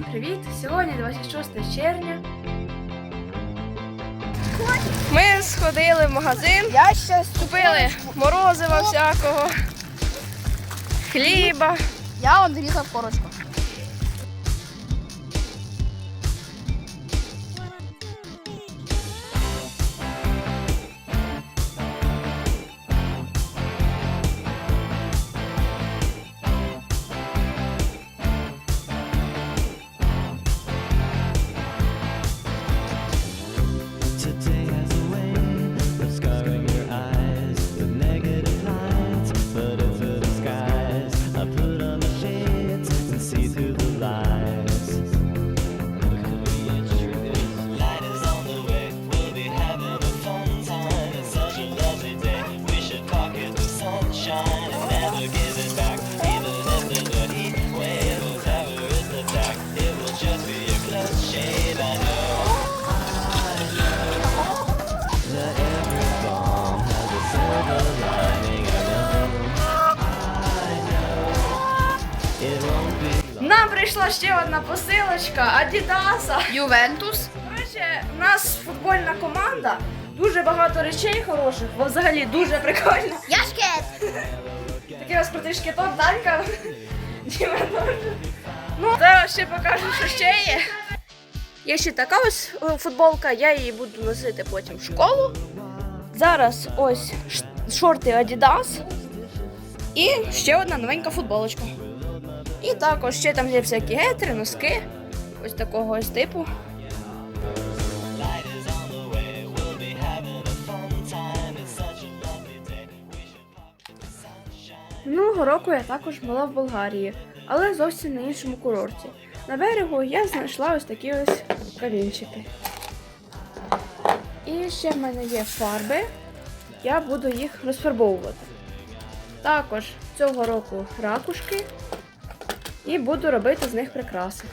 Всім привіт! Сьогодні 26 червня. Ми сходили в магазин, Я ще купили морозива всякого, хліба. Я вам різав корочку. Нам прийшла ще одна посилочка Адідаса. Ювентус. Коротше, у нас футбольна команда. Дуже багато речей хороших, бо взагалі дуже прикольно. Яшкет. Такий ось крутий шкіток, Данька. Діма. Ну, зараз ще покажу, що ще є. Є ще така ось е, футболка, я її буду носити потім в школу. Зараз ось шорти Adidas. І ще одна новенька футболочка. І також ще там є всякі гетри, носки. Ось такого ось типу. Минулого року я також була в Болгарії, але зовсім на іншому курорті. На берегу я знайшла ось такі ось камінчики. І ще в мене є фарби. Я буду їх розфарбовувати. Також цього року ракушки. І буду робити з них прикраси.